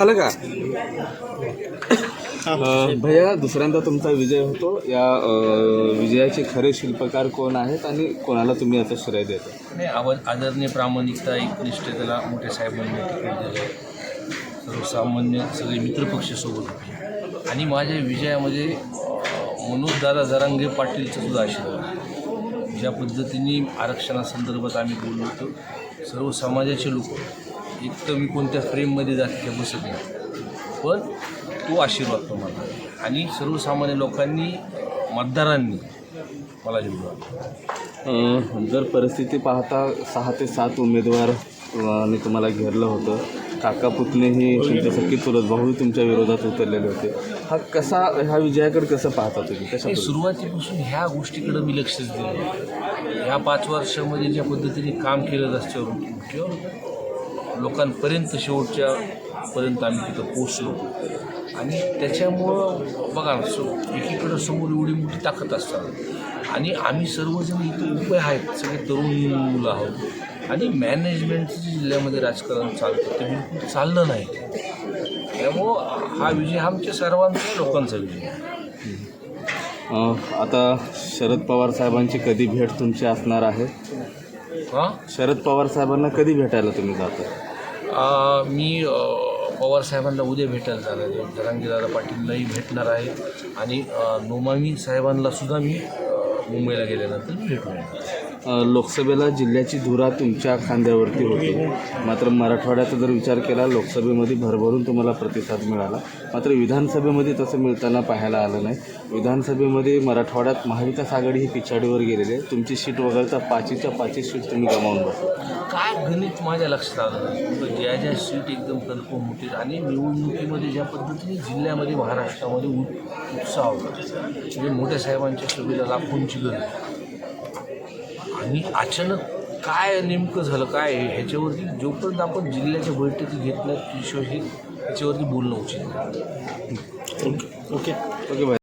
झालं का? अ, भैया दुसऱ्यांदा तुमचा विजय होतो. या विजयाचे खरे शिल्पकार कोण आहेत आणि कोणाला तुम्ही आता श्रेय देता? नाही आवाज आदरणीय प्रामाणिकता एकनिष्ठतेला मोठे साहेबांनी तिकीट दिलं सर्वसामान्य सगळे मित्रपक्ष सोबत होते. आणि माझ्या विजयामध्ये मनोजदादा जरांगे पाटीलचा सुद्धा आशीर्वाद. ज्या पद्धतीने आरक्षणासंदर्भात आम्ही बोललो होतो सर्व समाजाचे लोक एक तर मी कोणत्या फ्रेममध्ये जातीच्या बसत नाही. पण तो आशीर्वाद तो मला आणि सर्वसामान्य लोकांनी मतदारांनी मला अ, जर परिस्थिती पाहता सहा ते सात उमेदवार आणि तुम्हाला घेरलं होतं. काका पुतणेही तुमच्या सख्खी चुलत भाऊही तुमच्या विरोधात उतरलेले होते. हा कसा ह्या विजयाकडे कसं पाहता तुम्ही? कशा? सुरुवातीपासून ह्या गोष्टीकडे मी लक्षच दिलं. ह्या पाच वर्षामध्ये ज्या पद्धतीने काम केलं रस्त्यावर लोकांपर्यंत शेवटच्या पर्यंत आम्ही तिथं पोचलो आणि त्याच्यामुळं बघा सो एकीकडं समोर एवढी मोठी ताकद असतात. आणि आम्ही सर्वजण इथं उभे आहेत सगळे तरुण मुलं आहोत. आणि मॅनेजमेंटचं जिल्ह्यामध्ये राजकारण चालतं ते बिलकुल चाललं नाही. त्यामुळं हा विजय हा आमच्या सर्वांचा लोकांचा विजय आहे. आता शरद पवार साहेबांची कधी भेट तुमची असणार आहे? शरद पवार साहेबांना कधी भेटायला तुम्ही जाता? मी पवार साहेबांना उद्या भेटायला जाणार आहे. जरांगीदादा पाटीललाही भेटणार आहे. आणि नोमामी साहेबांना सुद्धा मी मुंबईला गेल्यानंतर भेटून येणार अ, लोकसभेला जिल्ह्याची धुरा तुमच्या खांद्यावरती होती. मात्र मराठवाड्याचा जर विचार केला लोकसभेमध्ये भरभरून तुम्हाला प्रतिसाद मिळाला. मात्र विधानसभेमध्ये तसं मिळताना पाहायला आलं नाही. विधानसभेमध्ये मराठवाड्यात महाविकास आघाडी ही पिछाडीवर गेलेली आहे. तुमची सीट वगळता पाचीच्या पाचही सीट तुम्ही गमावून बसला. काय गणित माझ्या लक्षात आलं नाही. ज्या ज्या सीट एकदम कन्फर्म होतील आणि निवडणुकीमध्ये ज्या पद्धतीने जिल्ह्यामध्ये महाराष्ट्रामध्ये उत्साह होता. म्हणजे मोठ्या साहेबांच्या सुविधा लाखोंची गरज आणि अचानक काय नेमकं झालं काय ह्याच्यावरती जोपर्यंत आपण जिल्ह्याच्या बैठकी घेत नाहीत विषय हे ह्याच्यावरती बोलणं उचित नाही. ओके. ओके. भाई